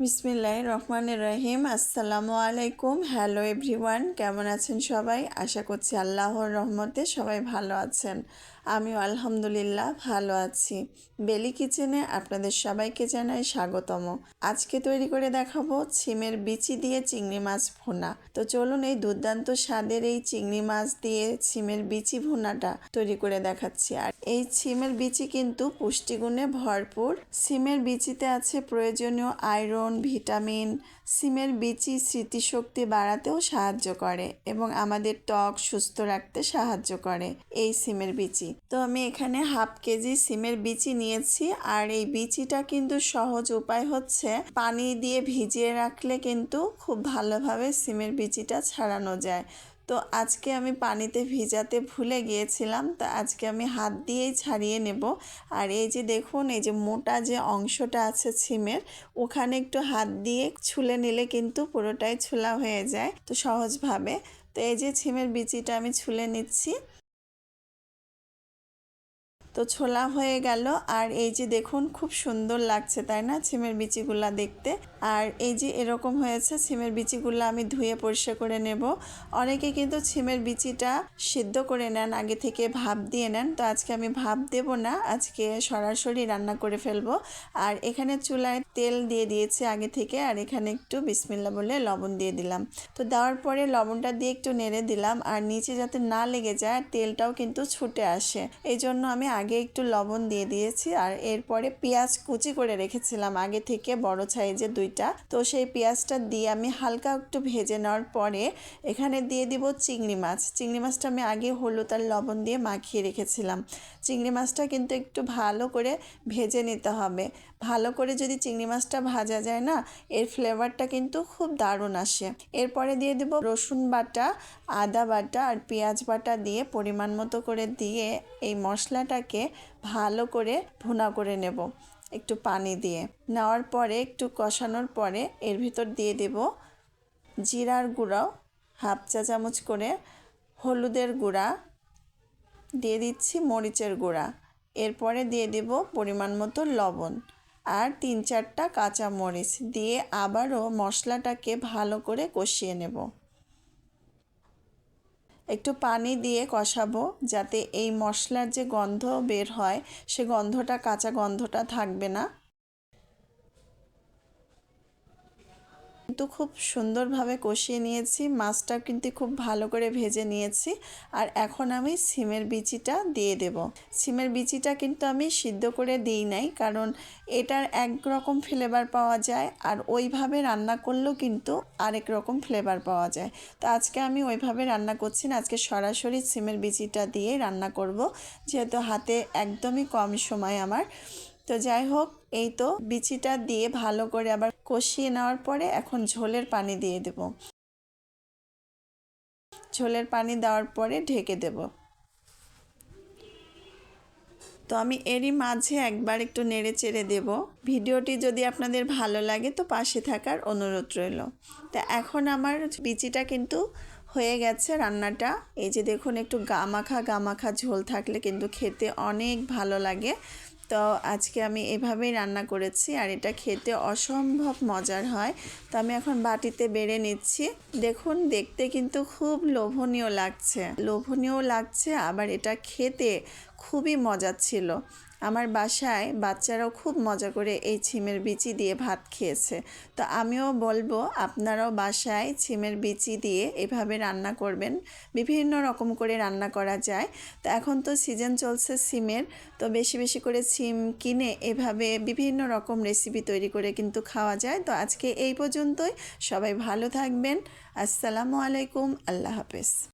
বিসমিল্লাহ রহমানের রহিম। আসসালামু আলাইকুম হ্যালো এভরিওয়ান, কেমন আছেন সবাই? আশা করছি আল্লাহর রহমতে সবাই ভালো আছেন। আমিও আলহামদুলিল্লাহ ভালো আছি। বেলি কিচেনে আপনাদের সবাইকে জানাই স্বাগতম। আজকে তৈরি করে দেখাবো ছিমের বিচি দিয়ে চিংড়ি মাছ ভুনা। তো চলুন এই দুর্দান্ত স্বাদের এই চিংড়ি মাছ দিয়ে ছিমের বিচি ভুনাটা তৈরি করে দেখাচ্ছি। আর এই ছিমের বিচি কিন্তু পুষ্টিগুণে ভরপুর। সিমের বিচিতে আছে প্রয়োজনীয় আয়রন ভিটামিন, সিমের বিচি স্মৃতিশক্তি বাড়াতেও সাহায্য করে এবং আমাদের ত্বক সুস্থ রাখতে সাহায্য করে এই সিমের বিচি। তো আমি এখানে হাফ কেজি সিমের বিচি নিয়েছি আর এই বিচিটা কিন্তু সহজ উপায় হচ্ছে পানি দিয়ে ভিজিয়ে রাখলে কিন্তু খুব ভালোভাবে সিমের বিচিটা ছাড়ানো যায়। তো আজকে আমি পানিতে ভিজাতে ভুলে গিয়েছিলাম, তো আজকে আমি হাত দিয়েই ছাড়িয়ে নেব। আর এই যে দেখুন, এই যে মোটা যে অংশটা আছে ছিমের ওখানে একটু হাত দিয়ে ছুলে নিলে কিন্তু পুরোটাই ছোলা হয়ে যায়, তো সহজভাবে। তো এই যে ছিমের বিচিটা আমি ছুলে নিচ্ছি। তো ছোলা হয়ে গেল। আর এই যে দেখুন, খুব সুন্দর লাগছে, তাই না? ছিমের বিচিগুলা দেখতে। আর এই যে এরকম হয়েছে, ছিমের বিচিগুলো আমি ধুয়ে পরিষ্কার করে নেব। অনেকে কিন্তু ছিমের বিচিটা সিদ্ধ করে নেন, আগে থেকে ভাপ দিয়ে নেন। তো আজকে আমি ভাপ দেব না, আজকে সরাসরি রান্না করে ফেলব। আর এখানে চুলায় তেল দিয়ে দিয়েছি আগে থেকে, আর এখানে একটু বিসমিল্লা বলে লবণ দিয়ে দিলাম। তো দেওয়ার পরে লবণটা দিয়ে একটু নেড়ে দিলাম, আর নিচে যাতে না লেগে যায়, তেলটাও কিন্তু ছুটে আসে। এই জন্য আমি আগে একটু লবণ দিয়ে দিয়েছি আর এরপরে পেঁয়াজ কুচি করে রেখেছিলাম আগে থেকে বড় সাইজে দুইটা। তো সেই পেঁয়াজটা দিয়ে আমি হালকা একটু ভেজে নেওয়ার পরে এখানে দিয়ে দিব চিংড়ি মাছ। চিংড়ি মাছটা আমি আগে হলুদ আর লবণ দিয়ে মাখিয়ে রেখেছিলাম। চিংড়ি মাছটা কিন্তু একটু ভালো করে ভেজে নিতে হবে। ভালো করে যদি চিংড়ি মাছটা ভাজা যায় না, এর ফ্লেভারটা কিন্তু খুব দারুণ আসে। এরপরে দিয়ে দেব রসুন বাটা, আদা বাটা আর পেঁয়াজ বাটা দিয়ে পরিমাণ মতো করে দিয়ে এই মশলাটাকে ভালো করে ভুনা করে নেব, একটু পানি দিয়ে। নেওয়ার পরে একটু কষানোর পরে এর ভিতর দিয়ে দেব জিরার গুঁড়ো হাফ চা চামচ করে হলুদের গুঁড়া, দিয়ে দিচ্ছি মরিচের গুঁড়া। এরপরে দিয়ে দেব পরিমাণ মতো লবণ আর তিন চারটা কাঁচা মরিচ দিয়ে আবারও মশলাটাকে ভালো করে কষিয়ে নেব। একটু পানি দিয়ে কষাবো যাতে এই মশলার যে গন্ধ বের হয়, সে গন্ধটা, কাঁচা গন্ধটা থাকবে না। কিন্তু খুব সুন্দরভাবে কষিয়ে নিয়েছি, মাছটা কিন্তু খুব ভালো করে ভেজে নিয়েছি, আর এখন আমি সিমের বিচিটা দিয়ে দেব। সিমের বিচিটা কিন্তু আমি সিদ্ধ করে দিই নাই, কারণ এটার এক রকম ফ্লেভার পাওয়া যায়, আর ওইভাবে রান্না করলেও কিন্তু আরেক রকম ফ্লেভার পাওয়া যায়। তো আজকে আমি ওইভাবে রান্না করছি না, আজকে সরাসরি সিমের বিচিটা দিয়ে রান্না করব, যেহেতু হাতে একদমই কম সময় আমার। তো যাই হোক এই তো বিচিটা দিয়ে ভালো করে আবার কষিয়ে নেওয়ার পরে এখন ঝোলের পানি দিয়ে দেব। ঝোলের পানি দেওয়ার পরে ঢেকে দেব। তো আমি এরই মাঝে একবার একটু নেড়ে চেড়ে দেব। ভিডিওটি যদি আপনাদের ভালো লাগে তো পাশে থাকার অনুরোধ রইল। তা এখন আমার বিচিটা কিন্তু হয়ে গেছে রান্নাটা। এই যে দেখুন একটু গামাখা গামাখা ঝোল থাকলে কিন্তু খেতে অনেক ভালো লাগে। তো আজকে আমি এভাবেই রান্না করেছি আর এটা খেতে অসম্ভব মজার হয়। তো আমি এখন বাটিতে বেড়ে নিচ্ছি। দেখুন, দেখতে কিন্তু খুব লোভনীয় লাগছে। লোভনীয় লাগছে, আবার এটা খেতে খুবই মজার ছিল। আমার বাসায় বাচ্চারাও খুব মজা করে এই ছিমের বিচি দিয়ে ভাত খেয়েছে। তো আমিও বলব, আপনারাও বাসায় ছিমের বিচি দিয়ে এভাবে রান্না করবেন। বিভিন্ন রকম করে রান্না করা যায়। তো এখন তো সিজন চলছে সিমের তো বেশি বেশি করে সিম কিনে এভাবে বিভিন্ন রকম রেসিপি তৈরি করে কিন্তু খাওয়া যায়। তো আজকে এই পর্যন্তই। সবাই ভালো থাকবেন। আসসালামু আলাইকুম। আল্লাহ হাফেজ।